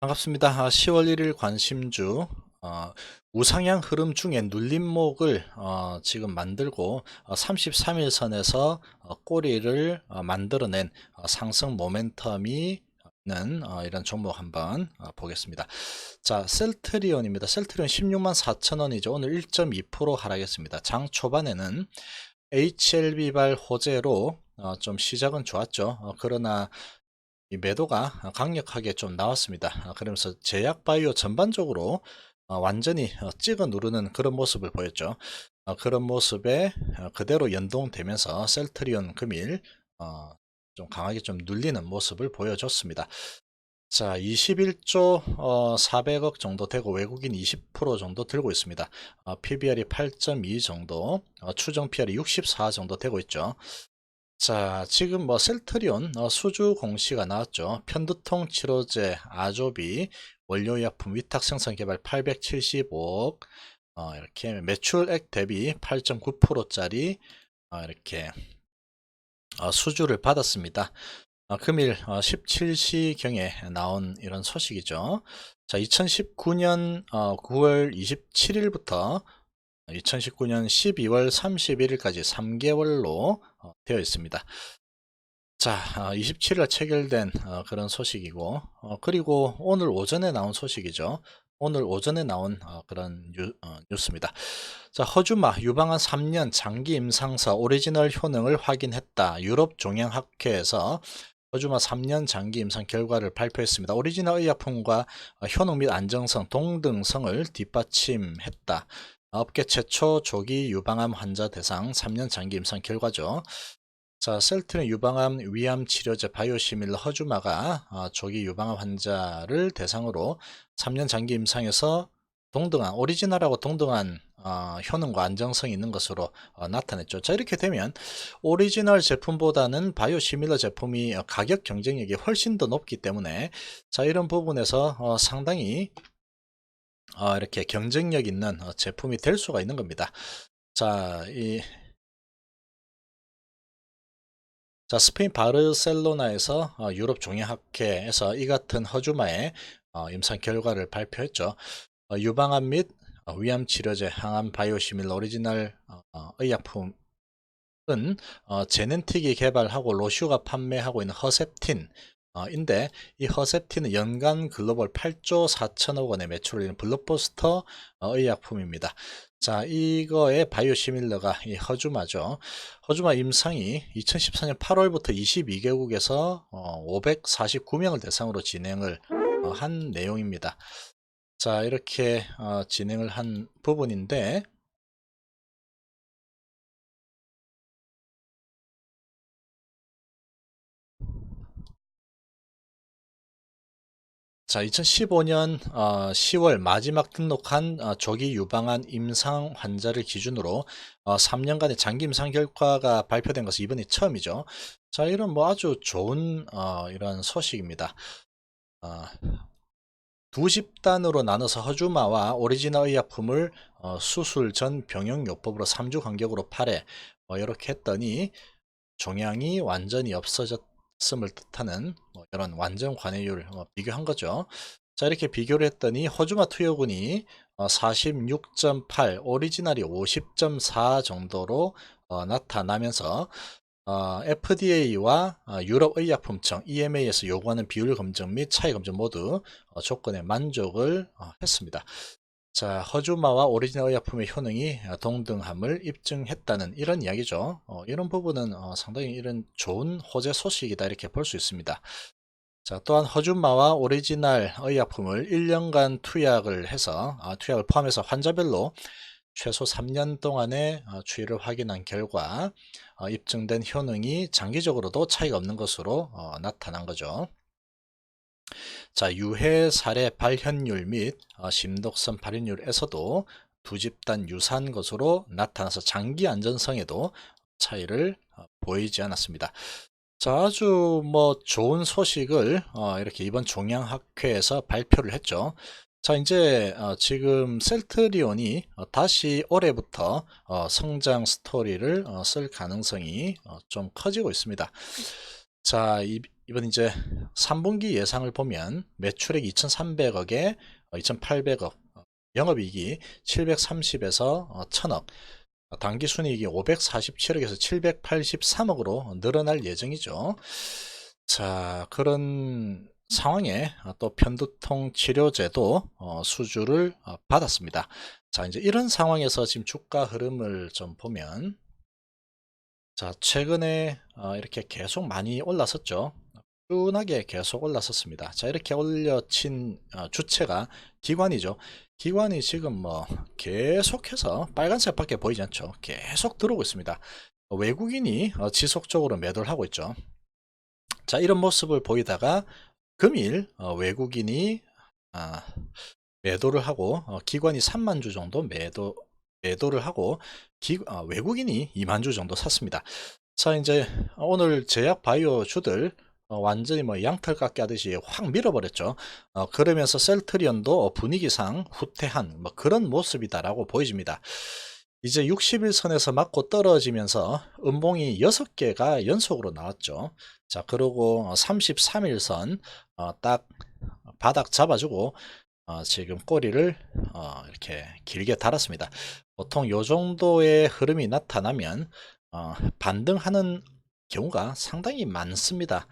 반갑습니다. 아, 10월 1일 관심주 어, 우상향 흐름 중에 눌림목을 어, 지금 만들고 어, 33일선에서 어, 꼬리를 어, 만들어낸 어, 상승 모멘텀이 있는 어, 이런 종목 한번 어, 보겠습니다. 자, 셀트리온입니다. 셀트리온 16만 4천 원이죠. 오늘 1.2% 하락했습니다. 장 초반에는 HLB발 호재로 어, 좀 시작은 좋았죠. 어, 그러나 이 매도가 강력하게 좀 나왔습니다. 아, 그러면서 제약바이오 전반적으로 어, 완전히 어, 찍어 누르는 그런 모습을 보였죠. 어, 그런 모습에 어, 그대로 연동되면서 셀트리온 금일 어, 좀 강하게 좀 눌리는 모습을 보여줬습니다. 자, 21조 어, 400억 정도 되고 외국인 20% 정도 들고 있습니다. 어, PBR이 8.2 정도, 어, 추정 PR이 64 정도 되고 있죠. 자, 지금 뭐 셀트리온 어, 수주 공시가 나왔죠. 편두통 치료제 아조비 원료의약품 위탁 생산 개발 875억 어, 이렇게 매출액 대비 8.9%짜리 어, 이렇게 어, 수주를 받았습니다. 어, 금일 17시경에 나온 이런 소식이죠. 자, 2019년 9월 27일부터 2019년 12월 31일까지 3개월로 어, 되어 있습니다. 자, 27일 체결된 어, 그런 소식이고, 어, 그리고 오늘 오전에 나온 소식이죠. 오늘 오전에 나온 그런 뉴, 스입니다 자, 허주마 유방암 3년 장기 임상사 오리지널 효능을 확인했다. 유럽 종양학회에서 허주마 3년 장기 임상 결과를 발표했습니다. 오리지널 의약품과 효능 및 안정성, 동등성을 뒷받침했다. 업계 최초 조기 유방암 환자 대상 3년 장기 임상 결과죠. 자, 셀트린 유방암 위암 치료제 바이오시밀러 허주마가 어, 조기 유방암 환자를 대상으로 3년 장기 임상에서 동등한 오리지널하고 동등한 어, 효능과 안정성이 있는 것으로 어, 나타냈죠. 자 이렇게 되면 오리지널 제품보다는 바이오시밀러 제품이 어, 가격 경쟁력이 훨씬 더 높기 때문에 자 이런 부분에서 어, 상당히 어, 이렇게 경쟁력 있는 어, 제품이 될 수가 있는 겁니다. 자, 이 자, 스페인 바르셀로나에서 어, 유럽 종양학회에서 이 같은 허주마의 어, 임상 결과를 발표했죠. 어, 유방암 및 어, 위암 치료제 항암 바이오시밀 오리지널 어, 어, 의약품 은 어, 제넨틱이 개발하고 로슈가 판매하고 있는 허셉틴 어, 인데 이 허셉틴은 연간 글로벌 8조 4천억 원의 매출을 올리는 블록버스터 어, 의약품입니다. 자, 이거의 바이오 시밀러가 이 허주마죠. 허주마 임상이 2014년 8월부터 22개국에서 어, 549명을 대상으로 진행을 어, 한 내용입니다. 자, 이렇게 어, 진행을 한 부분인데 자, 2015년 어, 10월 마지막 등록한 어, 조기 유방암 임상 환자를 기준으로 어, 3년간의 장기 임상 결과가 발표된 것은 이번이 처음이죠. 자, 이런 뭐 아주 좋은 어, 이런 소식입니다. 어, 두 집단으로 나눠서 허주마와 오리지널 의약품을 어, 수술 전 병용요법으로 3주 간격으로 팔해 뭐 이렇게 했더니 종양이 완전히 없어졌 없음을 뜻하는 뭐 이런 완전 관해율 어, 비교한 거죠. 자 이렇게 비교를 했더니 허주마 투여군이 어, 46.8 오리지널이 50.4 정도로 어, 나타나면서 어, FDA와 어, 유럽의약품청 EMA에서 요구하는 비율 검증 및 차이 검증 모두 어, 조건에 만족을 어, 했습니다. 자, 허주마와 오리지널 의약품의 효능이 동등함을 입증했다는 이런 이야기죠. 어, 이런 부분은 어, 상당히 이런 좋은 호재 소식이다 이렇게 볼 수 있습니다. 자, 또한 허주마와 오리지널 의약품을 1년간 투약을 해서 어, 투약을 포함해서 환자별로 최소 3년 동안의 어, 추이를 확인한 결과 어, 입증된 효능이 장기적으로도 차이가 없는 것으로 어, 나타난 거죠. 자, 유해 사례 발현율 및 어, 심독성 발현율에서도 두 집단 유사한 것으로 나타나서 장기 안전성에도 차이를 어, 보이지 않았습니다. 자, 아주 뭐 좋은 소식을 어, 이렇게 이번 종양학회에서 발표를 했죠. 자, 이제 어, 지금 셀트리온이 어, 다시 올해부터 어, 성장 스토리를 어, 쓸 가능성이 어, 좀 커지고 있습니다. 자, 이, 이번 이제 3분기 예상을 보면 매출액 2,300억에 2,800억, 어, 영업이익이 730에서 1,000억, 단기 순이익이 547억에서 783억으로 늘어날 예정이죠. 자, 그런 상황에 또 편두통 치료제도 어, 수주를 어, 받았습니다. 자, 이제 이런 상황에서 지금 주가 흐름을 좀 보면 자, 최근에 어, 이렇게 계속 많이 올랐었죠. 꾸준하게 계속 올랐었습니다. 자, 이렇게 올려친 어, 주체가 기관이죠. 기관이 지금 뭐 계속해서 빨간색 밖에 보이지 않죠. 계속 들어오고 있습니다. 외국인이 어, 지속적으로 매도를 하고 있죠. 자, 이런 모습을 보이다가 금일 어, 외국인이 아, 매도를 하고 어, 기관이 3만 주 정도 매도 매도를 하고 기, 어, 외국인이 2만 주 정도 샀습니다. 자 이제 오늘 제약 바이오 주들 어, 완전히 뭐 양털 깎기 하듯이 확 밀어버렸죠. 어, 그러면서 셀트리온도 분위기상 후퇴한 뭐 그런 모습이다라고 보여집니다. 이제 60일선에서 맞고 떨어지면서 음봉이 6개가 연속으로 나왔죠. 자, 그리고 33일선 어, 딱 바닥 잡아주고 어, 지금 꼬리를 어, 이렇게 길게 달았습니다. 보통 요 정도의 흐름이 나타나면 어, 반등하는 경우가 상당히 많습니다.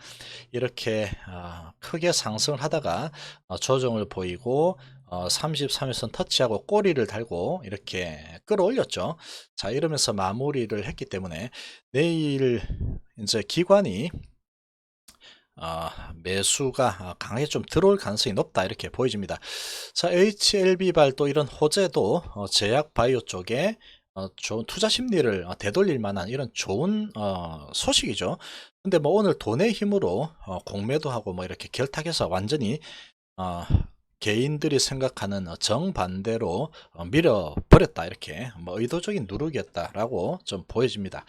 이렇게 어, 크게 상승을 하다가 어, 조정을 보이고 어, 33일선 터치하고 꼬리를 달고 이렇게 끌어올렸죠. 자 이러면서 마무리를 했기 때문에 내일 이제 기관이 어, 매수가 강하게 좀 들어올 가능성이 높다 이렇게 보여집니다. 자 HLB발 또 이런 호재도 어, 제약 바이오 쪽에 어, 좋은 투자 심리를 어, 되돌릴 만한 이런 좋은 어, 소식이죠. 근데 뭐 오늘 돈의 힘으로 어, 공매도 하고 뭐 이렇게 결탁해서 완전히 어, 개인들이 생각하는 정반대로 어, 밀어버렸다 이렇게 뭐 의도적인 누르기였다라고 좀 보여집니다.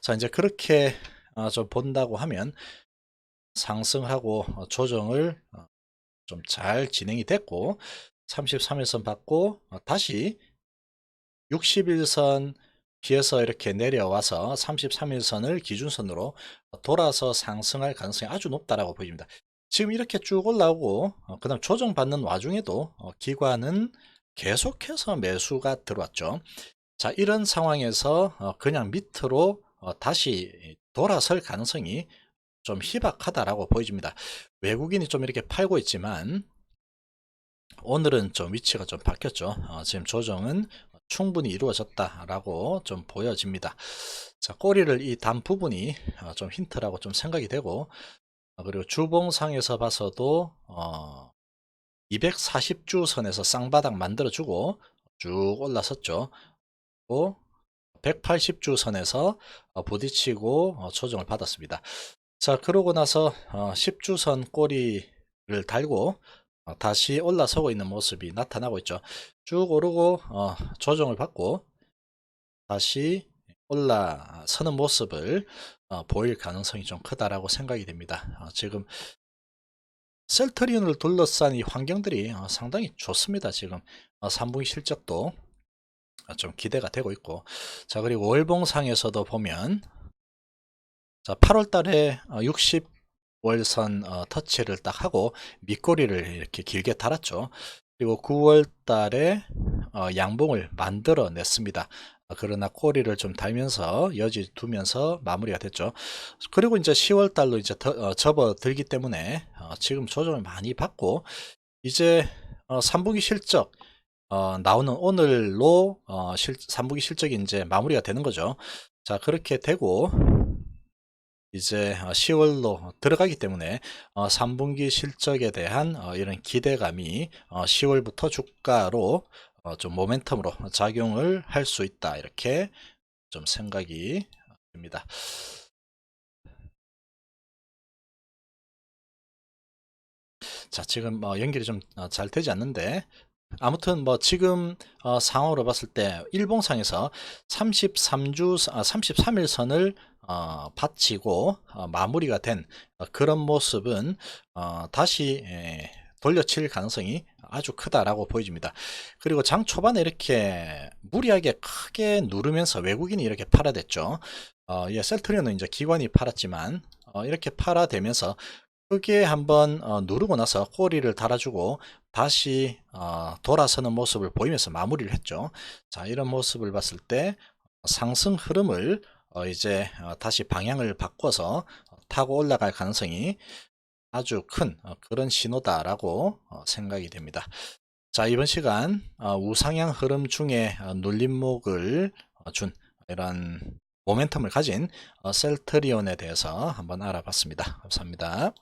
자 이제 그렇게 어, 좀 본다고 하면 상승하고 어, 조정을 어, 좀잘 진행이 됐고 33일선 받고 어, 다시 60일선 피해서 이렇게 내려와서 33일선을 기준선으로 돌아서 상승할 가능성이 아주 높다라고 보입니다. 지금 이렇게 쭉 올라오고 그 다음 조정받는 와중에도 기관은 계속해서 매수가 들어왔죠. 자 이런 상황에서 그냥 밑으로 다시 돌아설 가능성이 좀 희박하다라고 보여집니다. 외국인이 좀 이렇게 팔고 있지만 오늘은 좀 위치가 좀 바뀌었죠. 어, 지금 조정은 충분히 이루어졌다라고 좀 보여집니다. 자, 꼬리를 이 단 부분이 어, 좀 힌트라고 좀 생각이 되고 어, 그리고 주봉상에서 봐서도 어, 240주 선에서 쌍바닥 만들어주고 쭉 올라섰죠. 180주 선에서 어, 부딪히고 어, 조정을 받았습니다. 자 그러고 나서 어, 10주선 꼬리를 달고 어, 다시 올라서고 있는 모습이 나타나고 있죠. 쭉 오르고 어, 조정을 받고 다시 올라서는 모습을 어, 보일 가능성이 좀 크다라고 생각이 됩니다. 어, 지금 셀트리온을 둘러싼 이 환경들이 어, 상당히 좋습니다 지금. 3분기 실적도 좀 기대가 되고 있고. 자 그리고 월봉상에서도 보면 자, 8월 달에 60월선 어, 어, 터치를 딱 하고 밑꼬리를 이렇게 길게 달았죠. 그리고 9월 달에 어, 양봉을 만들어 냈습니다. 그러나 꼬리를 좀 달면서 여지 두면서 마무리가 됐죠. 그리고 이제 10월 달로 이제 접어들기 때문에 지금 조정을 많이 받고 이제 3분기 실적 나오는 오늘로 3분기 실적이 이제 마무리가 되는 거죠. 자 그렇게 되고 이제 10월로 어, 들어가기 때문에 3분기 어, 실적에 대한 어, 이런 기대감이 10월부터 주가로 좀 모멘텀으로 작용을 할 수 있다 이렇게 좀 생각이 듭니다. 자 지금 뭐 연결이 좀 잘 되지 않는데 아무튼 뭐 지금 어, 상황으로 봤을 때 일봉상에서 33주 아, 33일 선을 어, 바치고 어, 마무리가 된 어, 그런 모습은 어, 다시 에, 돌려칠 가능성이 아주 크다라고 보여집니다. 그리고 장 초반에 이렇게 무리하게 크게 누르면서 외국인이 이렇게 팔아댔죠. 어, 예, 셀트리온은 이제 기관이 팔았지만 어, 이렇게 팔아대면서 크게 한번 어, 누르고 나서 꼬리를 달아주고 다시 어, 돌아서는 모습을 보이면서 마무리를 했죠. 자, 이런 모습을 봤을 때 상승 흐름을 어, 이제 어, 다시 방향을 바꿔서 어, 타고 올라갈 가능성이 아주 큰 어, 그런 신호다라고 어, 생각이 됩니다. 자, 이번 시간 어, 우상향 흐름 중에 어, 눌림목을 어, 준 이런 모멘텀을 가진 어, 셀트리온에 대해서 한번 알아봤습니다. 감사합니다.